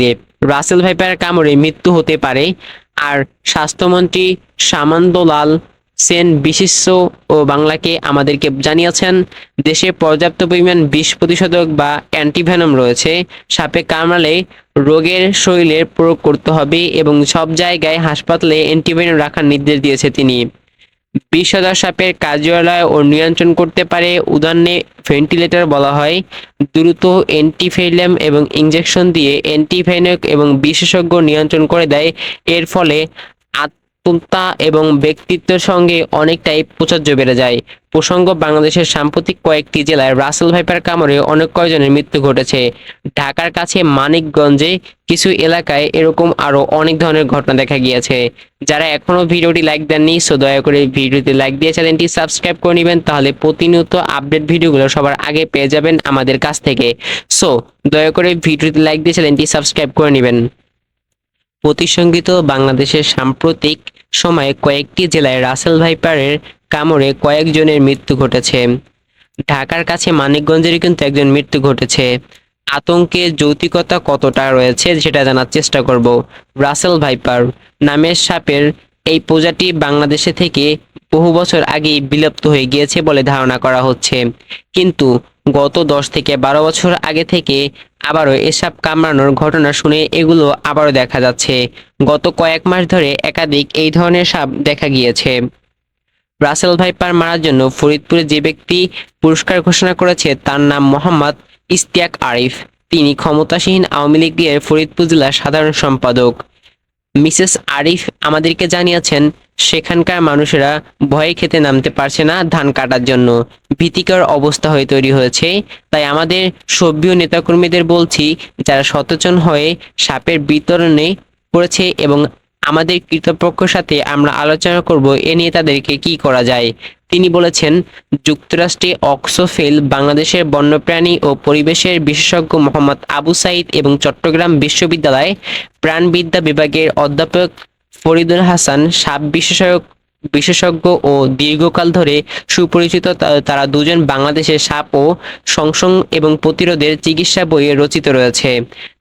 দিয়ে Russell viper কামড়ে মৃত্যু হতে পারে। আর স্বাস্থ্যমন্ত্রী সামান্দলাল সেন বিশিষ্ট ও বাংলাকে আমাদেরকে জানিয়েছেন, দেশে পর্যাপ্ত পরিমাণ বিশ প্রতিশতক বা অ্যান্টিভেনম রয়েছে। সাপে কামড়ালে রোগের শরীরে প্রয়োগ করতে হবে এবং সব জায়গায় হাসপাতালে অ্যান্টিভেনম রাখার নির্দেশ দিয়েছে তিনি। বিষধর সাপের কার্যালয় ও নিয়ন্ত্রণ করতে পারে। উদাহরণে ভেন্টিলেটর বলা হয়। দ্রুত অ্যান্টিফেলিয়াম এবং ইঞ্জেকশন দিয়ে অ্যান্টিভেনক এবং বিশেষজ্ঞ নিয়ন্ত্রণ করে দেয়। এর ফলে আত্মতা এবং ব্যক্তিত্বের সঙ্গে অনেকটাই প্রচার্য বেড়ে যায়। প্রসঙ্গ, বাংলাদেশের সাম্প্রতিক কয়েকটি জেলায় রাসেল ভাইপার কামড়ে অনেক কয়জনের মৃত্যু ঘটেছে। ঢাকার কাছে মানিকগঞ্জে কিছু এলাকায় এরকম আরও অনেক ধরনের ঘটনা দেখা গিয়েছে। যারা এখনও ভিডিওটি লাইক দেননি, সো দয়া করে ভিডিওটি লাইক দিয়ে চ্যানেলটি সাবস্ক্রাইব করে নেবেন, তাহলে প্রতিনিয়ত আপডেট ভিডিওগুলো সবার আগে পেয়ে যাবেন আমাদের কাছ থেকে। সো, দয়া করে ভিডিওটি লাইক দিয়ে চ্যানেলটি সাবস্ক্রাইব করে নেবেন। প্রতিসংগিত বাংলাদেশের সাম্প্রতিক সময়ে কয়েকটি জেলায় রাসেল ভাইপারের কামড়ে কয়েকজনের মৃত্যু ঘটেছে। ঢাকার কাছে মানিকগঞ্জের কিন্তু একজন মৃত্যু ঘটেছে। আতঙ্কে যৌতিকতা কতটা রয়েছে সেটা জানার চেষ্টা করব। রাসেল ভাইপার নামের সাপের এই প্রজাতি বাংলাদেশে থেকে বহু বছর আগেই বিলুপ্ত হয়ে গিয়েছে বলে ধারণা করা হচ্ছে। কিন্তু গত দশ থেকে বারো বছর আগে থেকে আবারও এসব কামড়ানোর ঘটনা শুনে এগুলো আবারও দেখা যাচ্ছে। গত কয়েক মাস ধরে একাধিক এই ধরনের সাপ দেখা গিয়েছে। রাসেল ভাইপার মারার জন্য ফরিদপুরে যে ব্যক্তি পুরস্কার ঘোষণা করেছে তার নাম মোহাম্মদ ইস্তিয়াক আরিফ। তিনি ক্ষমতাসীন আওয়ামী লীগের ফরিদপুর জেলার সাধারণ সম্পাদক। মিসেস আরিফ আমাদেরকে জানিয়েছেন, সেখানকার মানুষেরা ভয়ে খেতে নামতে পারছে না ধান কাটার জন্য। ভীতিকর অবস্থা হয়ে তৈরি হয়েছে। তাই আমাদের সভ্য নেতাকর্মীদের বলছি, যারা সচেতন হয়ে সাপের বিতরণে করেছে এবং আমাদের কৃতপক্ষের সাথে আমরা আলোচনা করব, এ নিয়ে তাদেরকে কি করা যায়? তিনি বলেছেন, যুক্তরাষ্ট্রে অক্সোফেল, বাংলাদেশের বন্যপ্রাণী ও পরিবেশের বিশেষজ্ঞ মোহাম্মদ আবু সাইদ এবং চট্টগ্রাম বিশ্ববিদ্যালয় প্রাণবিদ্যা বিভাগের অধ্যাপক ফরিদুল হাসান সাপ বিশেষজ্ঞ বিশেষজ্ঞ ও দীর্ঘকাল ধরে সুপরিচিত তারা দুজন বাংলাদেশের সাপ ও সংসং এবং প্রতিরোধের চিকিৎসা বইয়ে রচিত রয়েছে।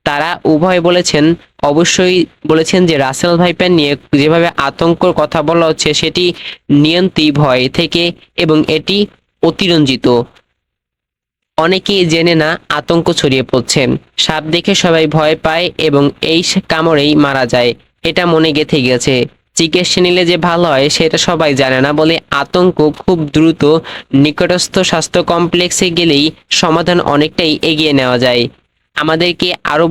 তারা উভয় বলেছেন, অবশ্যই বলেছেন যে রাসেল ভাইপার নিয়ে যেভাবে আতঙ্কর কথা বলা হচ্ছে, সেটি নিয়ন্ত্রী ভয় থেকে এবং এটি অতিরঞ্জিত। অনেকেই জেনে না আতঙ্ক ছড়িয়ে পড়ছে। সাপ দেখে সবাই ভয় পায় এবং এই কামড়েই মারা যায়, এটা মনে গেঁথে গেছে। চিকিৎসা নিলে যে ভালো হয়, সেটা সবাই জানে না বলে আতঙ্ক খুব দ্রুত নিকটস্থ স্বাস্থ্য কমপ্লেক্সে গেলেই সমাধান অনেকটাই এগিয়ে নেওয়া যায়। আমাদেরকে আরও বলে